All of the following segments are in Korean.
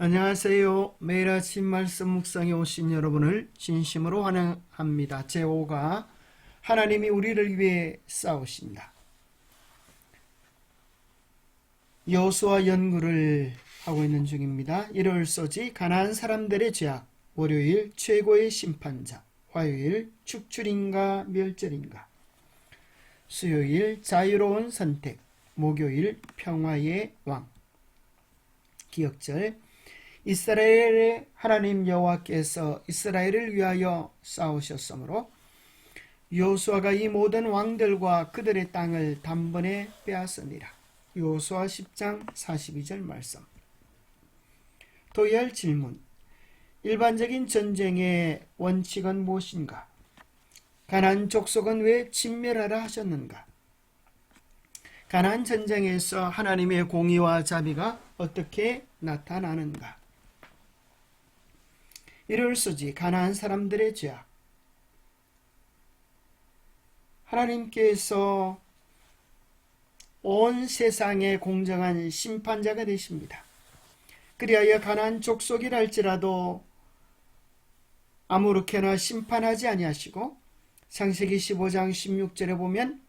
안녕하세요. 매일 아침 말씀 묵상에 오신 여러분을 진심으로 환영합니다. 제5가 하나님이 우리를 위해 싸우신다. 여수와 연구를 하고 있는 중입니다. 일요일 소지 가난한 사람들의 죄악, 월요일 최고의 심판자, 화요일 축출인가 멸절인가, 수요일 자유로운 선택, 목요일 평화의 왕, 기억절 이스라엘의 하나님 여호와께서 이스라엘을 위하여 싸우셨으므로 요수아가 이 모든 왕들과 그들의 땅을 단번에 빼앗으니라. 요수아 10장 42절 말씀. 도열 질문. 일반적인 전쟁의 원칙은 무엇인가? 가난 족속은 왜 진멸하라 하셨는가? 가난 전쟁에서 하나님의 공의와 자비가 어떻게 나타나는가? 이럴 수지 가난한 사람들의 죄악. 하나님께서 온 세상의 공정한 심판자가 되십니다. 그리하여 가난 족속이랄지라도 아무렇게나 심판하지 아니하시고 창세기 15장 16절에 보면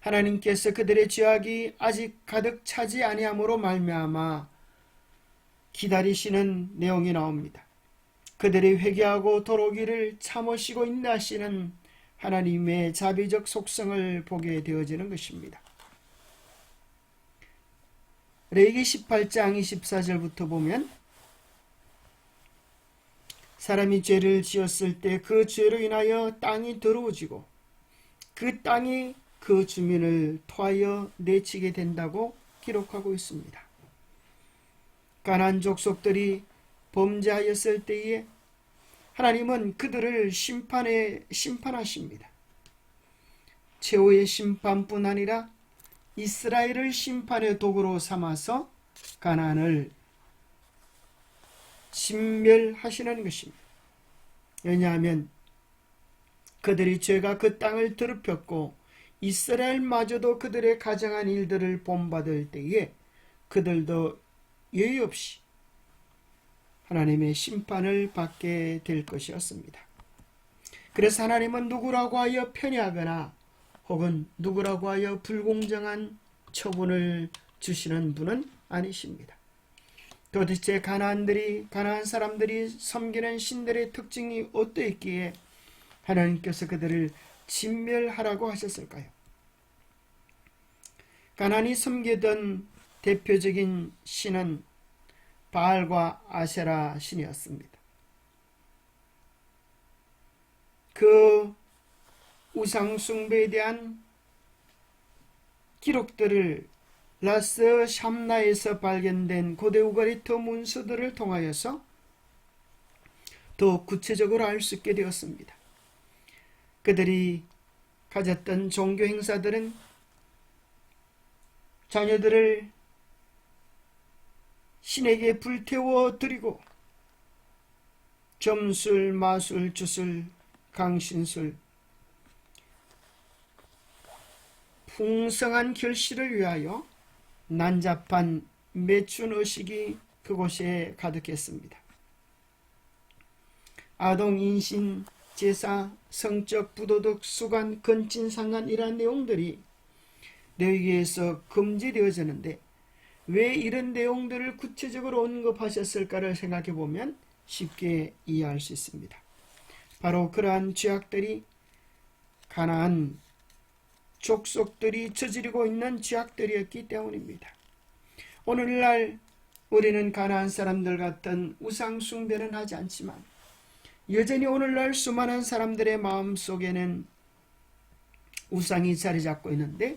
하나님께서 그들의 죄악이 아직 가득 차지 아니함으로 말미암아 기다리시는 내용이 나옵니다. 그들이 회개하고 돌아오기를 참으시고 인내하시는 하나님의 자비적 속성을 보게 되어지는 것입니다. 레기 18장 24절부터 보면 사람이 죄를 지었을 때 그 죄로 인하여 땅이 더러워지고 그 땅이 그 주민을 토하여 내치게 된다고 기록하고 있습니다. 가난 족속들이 범죄하였을 때에 하나님은 그들을 심판에 심판하십니다. 최후의 심판뿐 아니라 이스라엘을 심판의 도구로 삼아서 가난을 진멸하시는 것입니다. 왜냐하면 그들이 죄가 그 땅을 더럽혔고 이스라엘마저도 그들의 가정한 일들을 본받을 때에 그들도 예의 없이 하나님의 심판을 받게 될 것이었습니다. 그래서 하나님은 누구라고 하여 편애하거나 혹은 누구라고 하여 불공정한 처분을 주시는 분은 아니십니다. 도대체 가나안들이 가나안 사람들이 섬기는 신들의 특징이 어떠했기에 하나님께서 그들을 진멸하라고 하셨을까요? 가나안이 섬기던 대표적인 신은 바알과 아세라 신이었습니다. 그 우상 숭배에 대한 기록들을 라스 샴나에서 발견된 고대 우가리트 문서들을 통하여서 더 구체적으로 알 수 있게 되었습니다. 그들이 가졌던 종교 행사들은 자녀들을 신에게 불태워 드리고 점술, 마술, 주술, 강신술, 풍성한 결실을 위하여 난잡한 매춘 의식이 그곳에 가득했습니다. 아동 인신, 제사, 성적, 부도덕, 수간, 건진상간 이러한 내용들이 레위기에서 금지되어지는데 왜 이런 내용들을 구체적으로 언급하셨을까를 생각해 보면 쉽게 이해할 수 있습니다. 바로 그러한 죄악들이 가나안 족속들이 저지르고 있는 죄악들이었기 때문입니다. 오늘날 우리는 가나안 사람들 같은 우상 숭배는 하지 않지만 여전히 오늘날 수많은 사람들의 마음 속에는 우상이 자리 잡고 있는데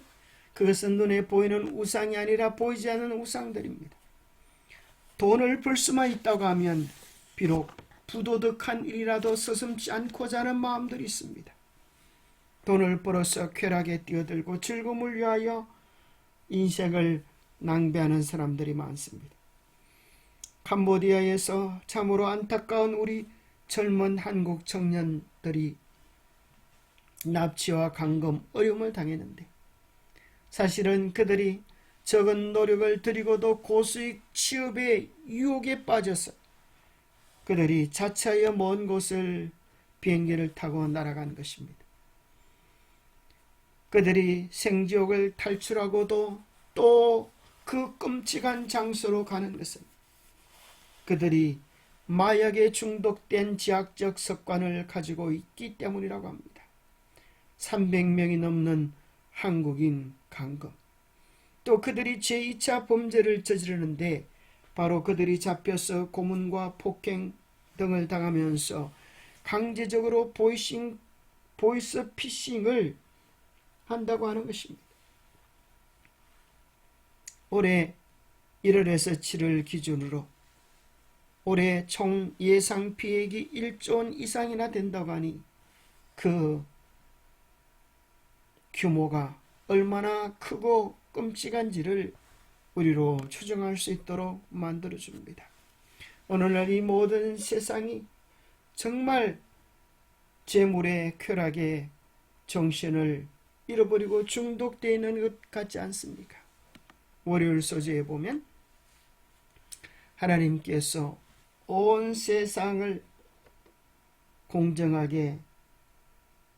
그것은 눈에 보이는 우상이 아니라 보이지 않는 우상들입니다. 돈을 벌 수만 있다고 하면 비록 부도덕한 일이라도 서슴지 않고자 하는 마음들이 있습니다. 돈을 벌어서 쾌락에 뛰어들고 즐거움을 위하여 인생을 낭비하는 사람들이 많습니다. 캄보디아에서 참으로 안타까운 우리 젊은 한국 청년들이 납치와 감금 어려움을 당했는데 사실은 그들이 적은 노력을 들이고도 고수익 취업의 유혹에 빠져서 그들이 자차하여 먼 곳을 비행기를 타고 날아간 것입니다. 그들이 생지옥을 탈출하고도 또 그 끔찍한 장소로 가는 것은 그들이 마약에 중독된 지학적 습관을 가지고 있기 때문이라고 합니다. 300명이 넘는 한국인 강금. 또 그들이 제2차 범죄를 저지르는데 바로 그들이 잡혀서 고문과 폭행 등을 당하면서 강제적으로 보이싱, 보이스 피싱을 한다고 하는 것입니다. 올해 1월에서 7월 기준으로 올해 총 예상 피해액이 1조 원 이상이나 된다고 하니 그 규모가 얼마나 크고 끔찍한지를 우리로 추정할 수 있도록 만들어 줍니다. 오늘날 이 모든 세상이 정말 재물의 쾌락에 정신을 잃어버리고 중독되어 있는 것 같지 않습니까? 월요일 소재에 보면 하나님께서 온 세상을 공정하게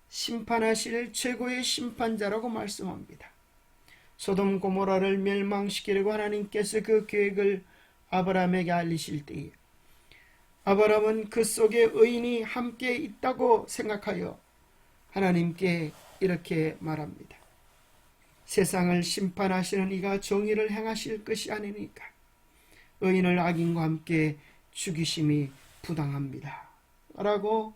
심판하실 최고의 심판자라고 말씀합니다. 소돔 고모라를 멸망시키려고 하나님께서 그 계획을 아브라함에게 알리실 때에 아브라함은 그 속에 의인이 함께 있다고 생각하여 하나님께 이렇게 말합니다. 세상을 심판하시는 이가 정의를 행하실 것이 아니니까 의인을 악인과 함께 죽이심이 부당합니다. 라고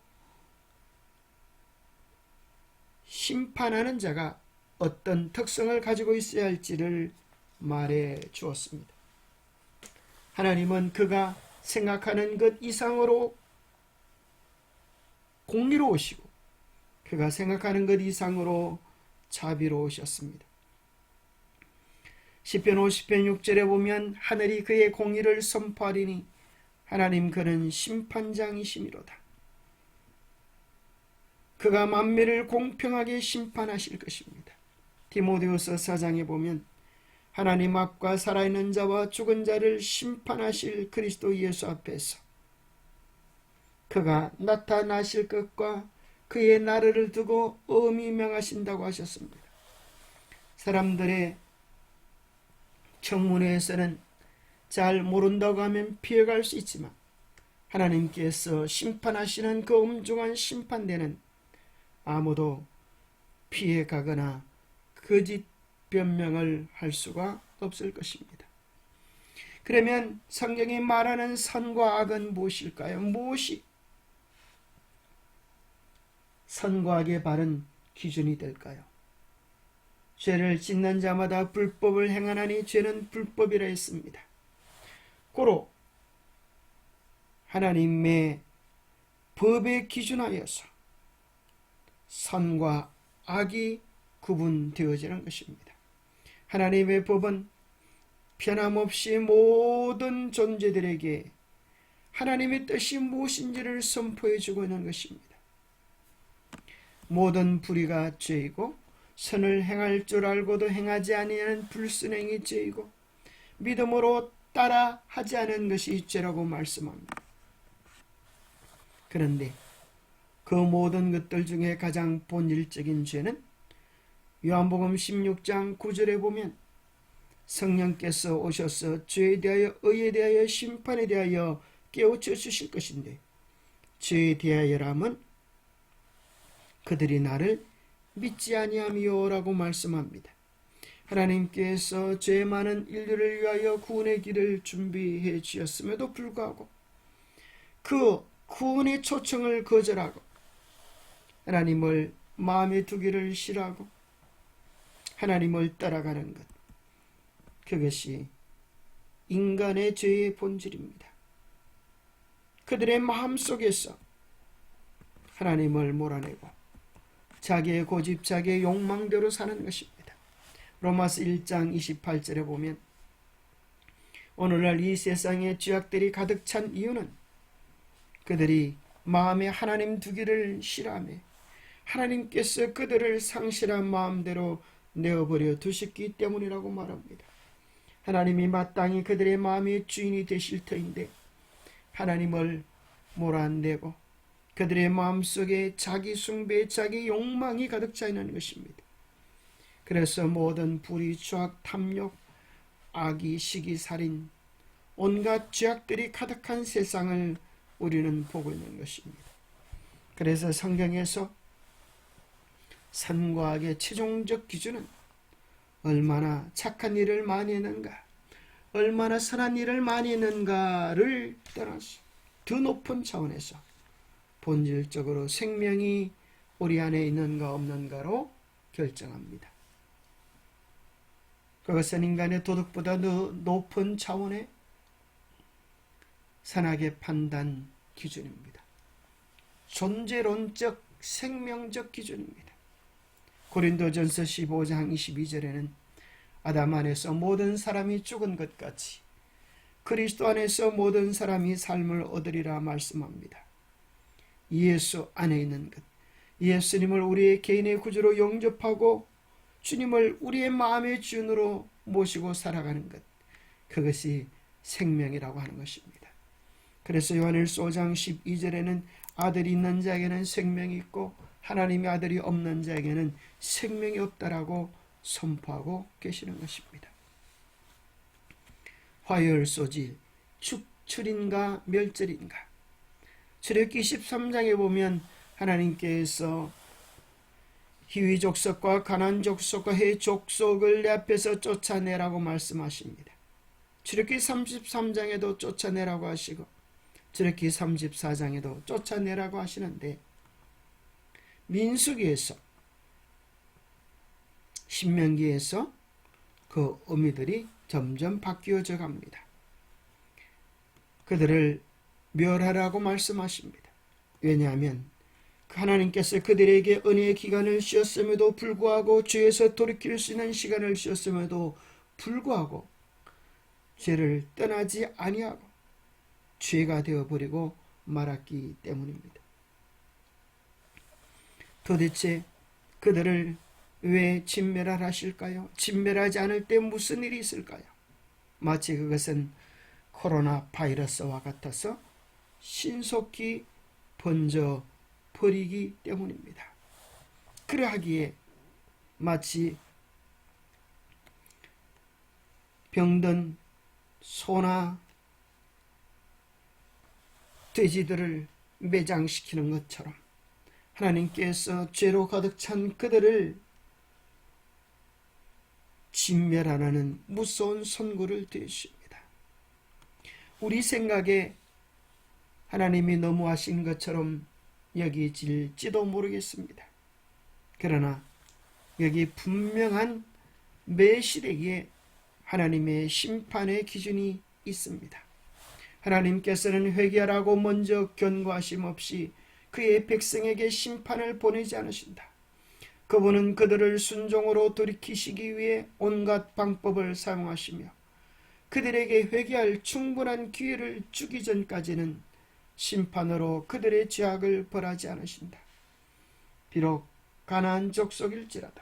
심판하는 자가 어떤 특성을 가지고 있어야 할지를 말해 주었습니다. 하나님은 그가 생각하는 것 이상으로 공의로우시고 그가 생각하는 것 이상으로 자비로우셨습니다. 시편 50편 6절에 보면 하늘이 그의 공의를 선포하리니 하나님 그는 심판장이시미로다. 그가 만민을 공평하게 심판하실 것입니다. 디모데후서 4장에 보면 하나님 앞과 살아있는 자와 죽은 자를 심판하실 그리스도 예수 앞에서 그가 나타나실 것과 그의 나라를 두고 엄히 명하신다고 하셨습니다. 사람들의 청문회에서는 잘 모른다고 하면 피해갈 수 있지만 하나님께서 심판하시는 그 엄중한 심판대는 아무도 피해 가거나 거짓 변명을 할 수가 없을 것입니다. 그러면 성경이 말하는 선과 악은 무엇일까요? 무엇이 선과 악의 바른 기준이 될까요? 죄를 짓는 자마다 불법을 행하나니 죄는 불법이라 했습니다. 고로 하나님의 법에 기준하여서 선과 악이 구분되어지는 것입니다. 하나님의 법은 변함없이 모든 존재들에게 하나님의 뜻이 무엇인지를 선포해 주고 있는 것입니다. 모든 불의가 죄이고 선을 행할 줄 알고도 행하지 아니하는 불순행이 죄이고 믿음으로 따라 하지 않은 것이 죄라고 말씀합니다. 그런데 그 모든 것들 중에 가장 본질적인 죄는 요한복음 16장 9절에 보면 성령께서 오셔서 죄에 대하여 의에 대하여 심판에 대하여 깨우쳐 주실 것인데 죄에 대하여라면 그들이 나를 믿지 아니함이요라고 말씀합니다. 하나님께서 죄 많은 인류를 위하여 구원의 길을 준비해 주셨음에도 불구하고 그 구원의 초청을 거절하고 하나님을 마음에 두기를 싫어하고 하나님을 따라가는 것 그것이 인간의 죄의 본질입니다. 그들의 마음 속에서 하나님을 몰아내고 자기의 고집, 자기의 욕망대로 사는 것입니다. 로마서 1장 28절에 보면 오늘날 이 세상에 죄악들이 가득 찬 이유는 그들이 마음에 하나님 두기를 싫어하며 하나님께서 그들을 상실한 마음대로 내어버려 두셨기 때문이라고 말합니다. 하나님이 마땅히 그들의 마음의 주인이 되실 터인데 하나님을 몰아내고 그들의 마음속에 자기 숭배, 자기 욕망이 가득 차 있는 것입니다. 그래서 모든 불의, 추악, 탐욕, 악의, 시기, 살인, 온갖 죄악들이 가득한 세상을 우리는 보고 있는 것입니다. 그래서 성경에서 선과 악의 최종적 기준은 얼마나 착한 일을 많이 했는가, 얼마나 선한 일을 많이 했는가를 떠나서 더 높은 차원에서 본질적으로 생명이 우리 안에 있는가 없는가로 결정합니다. 그것은 인간의 도덕보다 더 높은 차원의 선악의 판단 기준입니다. 존재론적 생명적 기준입니다. 고린도전서 15장 22절에는 아담 안에서 모든 사람이 죽은 것 같이 그리스도 안에서 모든 사람이 삶을 얻으리라 말씀합니다. 예수 안에 있는 것, 예수님을 우리의 개인의 구주로 영접하고 주님을 우리의 마음의 주인으로 모시고 살아가는 것, 그것이 생명이라고 하는 것입니다. 그래서 요한일서 5장 12절에는 아들이 있는 자에게는 생명이 있고 하나님의 아들이 없는 자에게는 생명이 없다라고 선포하고 계시는 것입니다. 화열 소질, 축출인가 멸절인가. 출애기 13장에 보면 하나님께서 희위 족속과 가난 족속과 해 족속을 내 앞에서 쫓아내라고 말씀하십니다. 출애기 33장에도 쫓아내라고 하시고 출애기 34장에도 쫓아내라고 하시는데 민수기에서 신명기에서 그 의미들이 점점 바뀌어져 갑니다. 그들을 멸하라고 말씀하십니다. 왜냐하면 하나님께서 그들에게 은혜의 기간을 주었음에도 불구하고 죄에서 돌이킬 수 있는 시간을 주었음에도 불구하고 죄를 떠나지 아니하고 죄가 되어버리고 말았기 때문입니다. 도대체 그들을 왜 진멸하실까요? 진멸하지 않을 때 무슨 일이 있을까요? 마치 그것은 코로나 바이러스와 같아서 신속히 번져 버리기 때문입니다. 그러하기에 마치 병든 소나 돼지들을 매장시키는 것처럼 하나님께서 죄로 가득 찬 그들을 진멸하라는 무서운 선고를 되십니다. 우리 생각에 하나님이 너무하신 것처럼 여기질지도 모르겠습니다. 그러나 여기 분명한 매 시대에 하나님의 심판의 기준이 있습니다. 하나님께서는 회개하라고 먼저 견고하심 없이 그의 백성에게 심판을 보내지 않으신다. 그분은 그들을 순종으로 돌이키시기 위해 온갖 방법을 사용하시며 그들에게 회개할 충분한 기회를 주기 전까지는 심판으로 그들의 죄악을 벌하지 않으신다. 비록 가난안 족속일지라도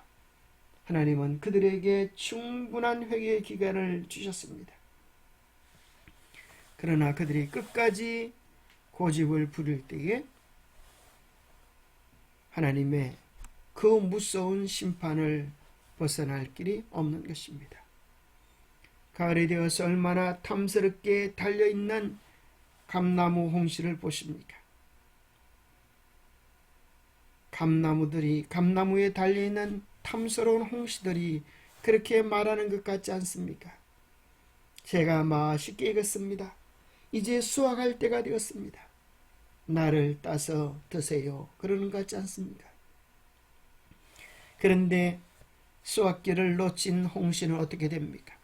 하나님은 그들에게 충분한 회개의 기간을 주셨습니다. 그러나 그들이 끝까지 고집을 부릴 때에 하나님의 그 무서운 심판을 벗어날 길이 없는 것입니다. 가을이 되어서 얼마나 탐스럽게 달려있는 감나무 홍시를 보십니까? 감나무들이 감나무에 달려있는 탐스러운 홍시들이 그렇게 말하는 것 같지 않습니까? 제가 맛있게 익었습니다. 이제 수확할 때가 되었습니다. 나를 따서 드세요. 그러는 것 같지 않습니까? 그런데 수확기를 놓친 홍시는 어떻게 됩니까?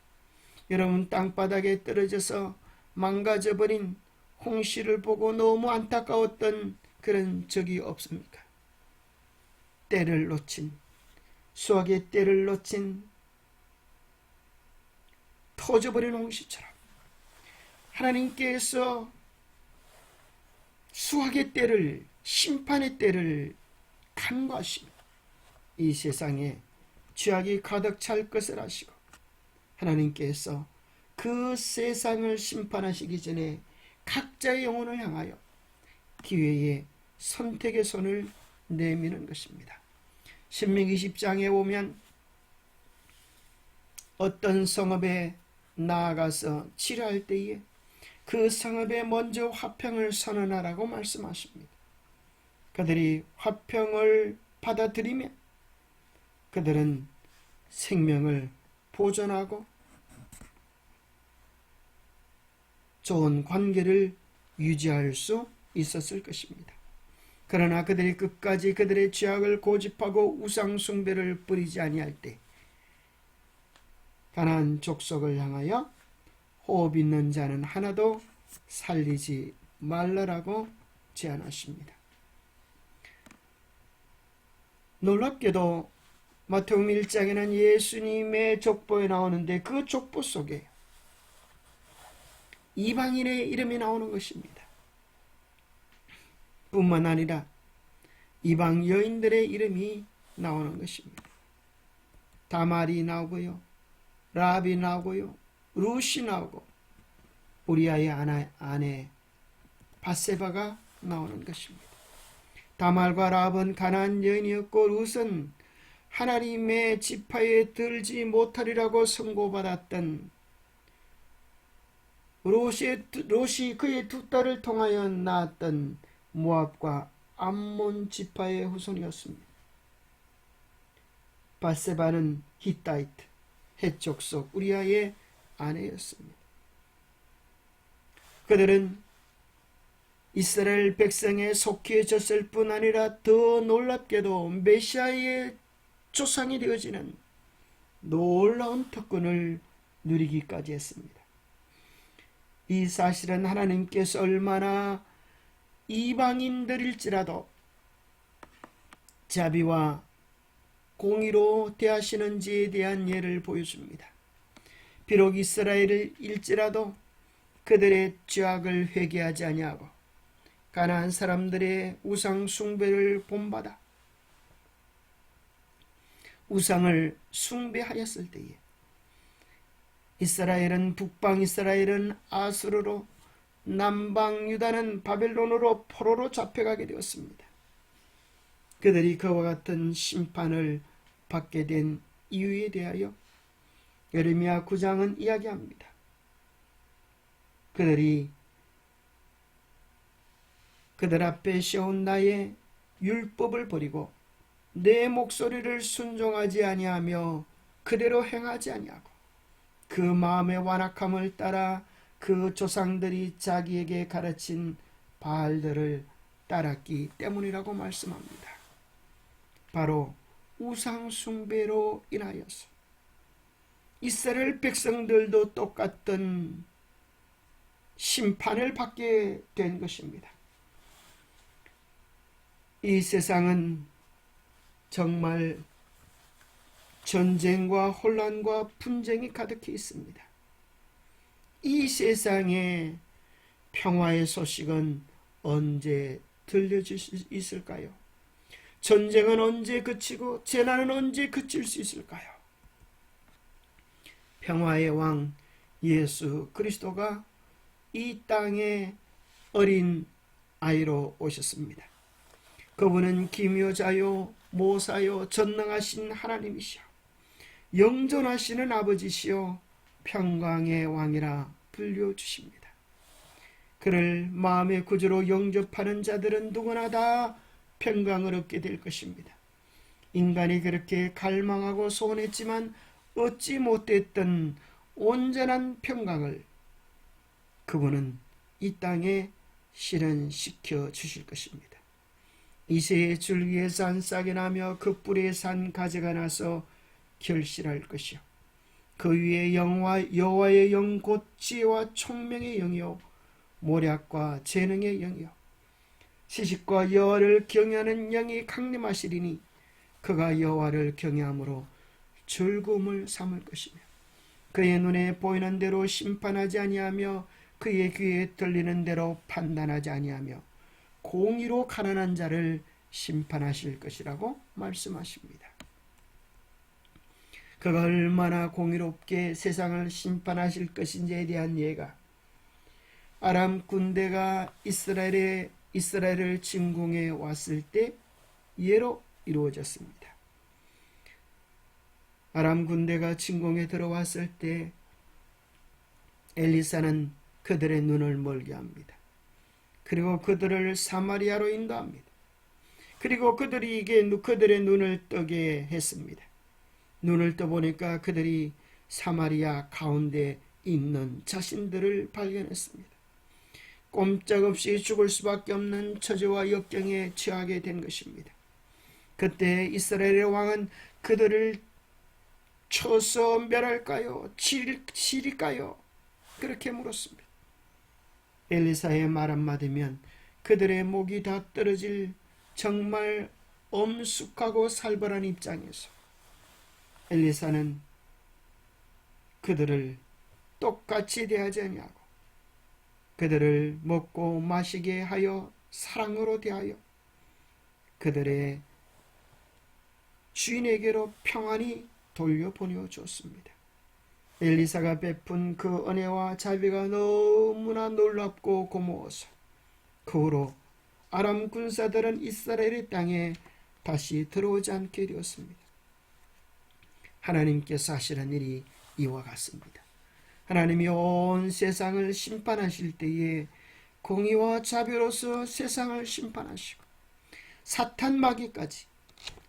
여러분 땅바닥에 떨어져서 망가져버린 홍시를 보고 너무 안타까웠던 그런 적이 없습니까? 때를 놓친 수확의 때를 놓친 터져버린 홍시처럼 하나님께서 수확의 때를 심판의 때를 간과하시며 이 세상에 죄악이 가득 찰 것을 아시고 하나님께서 그 세상을 심판하시기 전에 각자의 영혼을 향하여 기회의 선택의 손을 내미는 것입니다. 신명기 10장에 보면 어떤 성읍에 나아가서 치료할 때에 그 성읍에 먼저 화평을 선언하라고 말씀하십니다. 그들이 화평을 받아들이면 그들은 생명을 보존하고 좋은 관계를 유지할 수 있었을 것입니다. 그러나 그들이 끝까지 그들의 죄악을 고집하고 우상 숭배를 뿌리지 아니할 때 가나안 족속을 향하여 호흡 있는 자는 하나도 살리지 말라라고 제안하십니다. 놀랍게도 마태복음 1장에는 예수님의 족보에 나오는데 그 족보 속에 이방인의 이름이 나오는 것입니다. 뿐만 아니라 이방 여인들의 이름이 나오는 것입니다. 다말이 나오고요. 라비 나오고요. 루시 나오고 우리아의 아내, 아내 바세바가 나오는 것입니다. 다말과 라합은 가난 여인이었고 룻은 하나님의 지파에 들지 못하리라고 선고받았던 롯이, 롯이 그의 두 딸을 통하여 낳았던 모압과 암몬 지파의 후손이었습니다. 바세바는 히타이트, 해족 속 우리아의 아내였습니다. 그들은 이스라엘 백성에 속해졌을 뿐 아니라 더 놀랍게도 메시아의 조상이 되어지는 놀라운 특권을 누리기까지 했습니다. 이 사실은 하나님께서 얼마나 이방인들일지라도 자비와 공의로 대하시는지에 대한 예를 보여줍니다. 비록 이스라엘일지라도 그들의 죄악을 회개하지 아니하고 가나안 사람들의 우상 숭배를 본받아 우상을 숭배하였을 때에 이스라엘은 북방 이스라엘은 아수르로 남방 유다는 바벨론으로 포로로 잡혀가게 되었습니다. 그들이 그와 같은 심판을 받게 된 이유에 대하여 예레미야 9장은 이야기합니다. 그들이 그들 앞에 세운 나의 율법을 버리고 내 목소리를 순종하지 아니하며 그대로 행하지 아니하고 그 마음의 완악함을 따라 그 조상들이 자기에게 가르친 바알들을 따랐기 때문이라고 말씀합니다. 바로 우상 숭배로 인하여서 이스라엘 백성들도 똑같은 심판을 받게 된 것입니다. 이 세상은 정말 전쟁과 혼란과 분쟁이 가득해 있습니다. 이 세상에 평화의 소식은 언제 들려질 수 있을까요? 전쟁은 언제 그치고 재난은 언제 그칠 수 있을까요? 평화의 왕 예수 그리스도가 이 땅에 어린 아이로 오셨습니다. 그분은 기묘자요, 모사요, 전능하신 하나님이시오. 영존하시는 아버지시요, 평강의 왕이라 불려 주십니다. 그를 마음의 구주로 영접하는 자들은 누구나 다 평강을 얻게 될 것입니다. 인간이 그렇게 갈망하고 소원했지만 얻지 못했던 온전한 평강을 그분은 이 땅에 실현시켜 주실 것입니다. 이새의 줄기에 산 싹이 나며 그 뿔에 산 가지가 나서 결실할 것이요. 그 위에 영화 여호와의 영 곧 지혜와 총명의 영이요 모략과 재능의 영이요 시식과 여호와를 경외하는 영이 강림하시리니 그가 여호와를 경외함으로 즐거움을 삼을 것이며 그의 눈에 보이는 대로 심판하지 아니하며 그의 귀에 들리는 대로 판단하지 아니하며 공의로 가난한 자를 심판하실 것이라고 말씀하십니다. 그가 얼마나 공의롭게 세상을 심판하실 것인지에 대한 예가 아람 군대가 이스라엘에 이스라엘을 진공해 왔을 때 예로 이루어졌습니다. 아람 군대가 진공에 들어왔을 때 엘리사는 그들의 눈을 멀게 합니다. 그리고 그들을 사마리아로 인도합니다. 그리고 그들이 이게 그들의 눈을 뜨게 했습니다. 눈을 떠보니까 그들이 사마리아 가운데 있는 자신들을 발견했습니다. 꼼짝없이 죽을 수밖에 없는 처지와 역경에 처하게 된 것입니다. 그때 이스라엘의 왕은 그들을 쳐서 멸할까요? 칠, 칠까요? 그렇게 물었습니다. 엘리사의 말 한마디면 그들의 목이 다 떨어질 정말 엄숙하고 살벌한 입장에서 엘리사는 그들을 똑같이 대하지 아니하고 그들을 먹고 마시게 하여 사랑으로 대하여 그들의 주인에게로 평안히 돌려보내 주었습니다. 엘리사가 베푼 그 은혜와 자비가 너무나 놀랍고 고마워서 그 후로 아람 군사들은 이스라엘의 땅에 다시 들어오지 않게 되었습니다. 하나님께서 하시는 일이 이와 같습니다. 하나님이 온 세상을 심판하실 때에 공의와 자비로서 세상을 심판하시고 사탄 마귀까지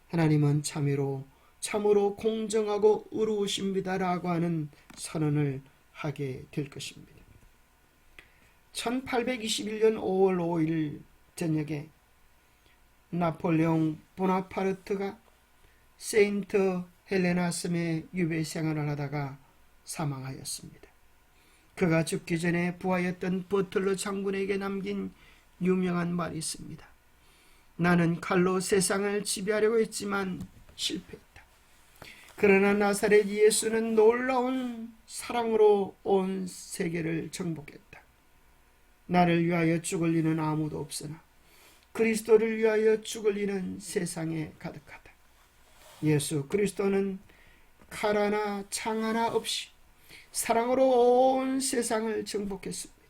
하나님은 참으로 참으로 공정하고 의로우십니다라고 하는 선언을 하게 될 것입니다. 1821년 5월 5일 저녁에 나폴레옹 보나파르트가 세인트 헬레나 섬에 유배 생활을 하다가 사망하였습니다. 그가 죽기 전에 부하였던 버틀러 장군에게 남긴 유명한 말이 있습니다. 나는 칼로 세상을 지배하려고 했지만 실패했다. 그러나 나사렛 예수는 놀라운 사랑으로 온 세계를 정복했다. 나를 위하여 죽을 리는 아무도 없으나 그리스도를 위하여 죽을 리는 세상에 가득하다. 예수 그리스도는 칼 하나 창 하나 없이 사랑으로 온 세상을 정복했습니다.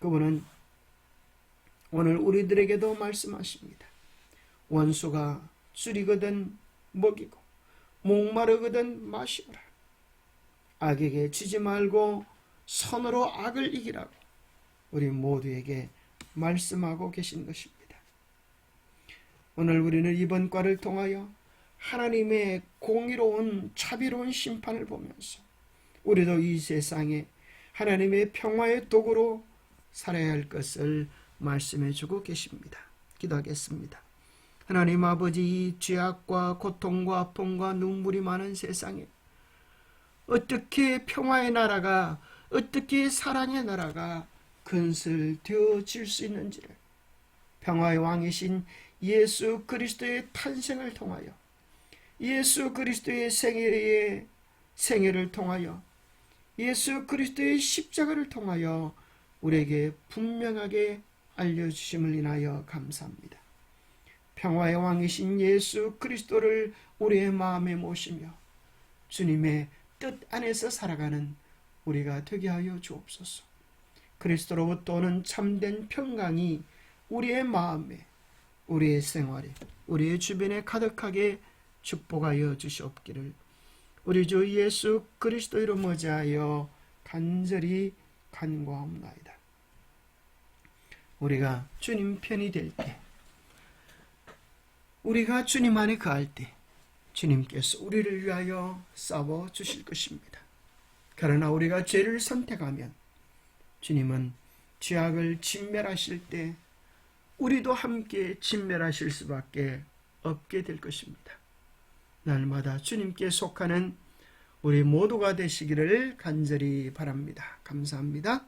그분은 오늘 우리들에게도 말씀하십니다. 원수가 줄이거든 먹이고 목마르거든 마시라. 악에게 지지 말고 선으로 악을 이기라고 우리 모두에게 말씀하고 계신 것입니다. 오늘 우리는 이번 과를 통하여 하나님의 공의로운 자비로운 심판을 보면서 우리도 이 세상에 하나님의 평화의 도구로 살아야 할 것을 말씀해 주고 계십니다. 기도하겠습니다. 하나님 아버지 이 죄악과 고통과 아픔과 눈물이 많은 세상에 어떻게 평화의 나라가 어떻게 사랑의 나라가 건설되어질 수 있는지를 평화의 왕이신 예수 그리스도의 탄생을 통하여 예수 그리스도의 생애의 생애를 통하여 예수 그리스도의 십자가를 통하여 우리에게 분명하게 알려주심을 인하여 감사합니다. 평화의 왕이신 예수 그리스도를 우리의 마음에 모시며 주님의 뜻 안에서 살아가는 우리가 되게 하여 주옵소서. 그리스도로부터 오는 참된 평강이 우리의 마음에, 우리의 생활에, 우리의 주변에 가득하게 축복하여 주시옵기를 우리 주 예수 그리스도 이름 의지하여 간절히 간구하옵나이다. 우리가 주님 편이 될 때, 우리가 주님 안에 거할 때, 주님께서 우리를 위하여 싸워 주실 것입니다. 그러나 우리가 죄를 선택하면 주님은 죄악을 진멸하실 때 우리도 함께 진멸하실 수밖에 없게 될 것입니다. 날마다 주님께 속하는 우리 모두가 되시기를 간절히 바랍니다. 감사합니다.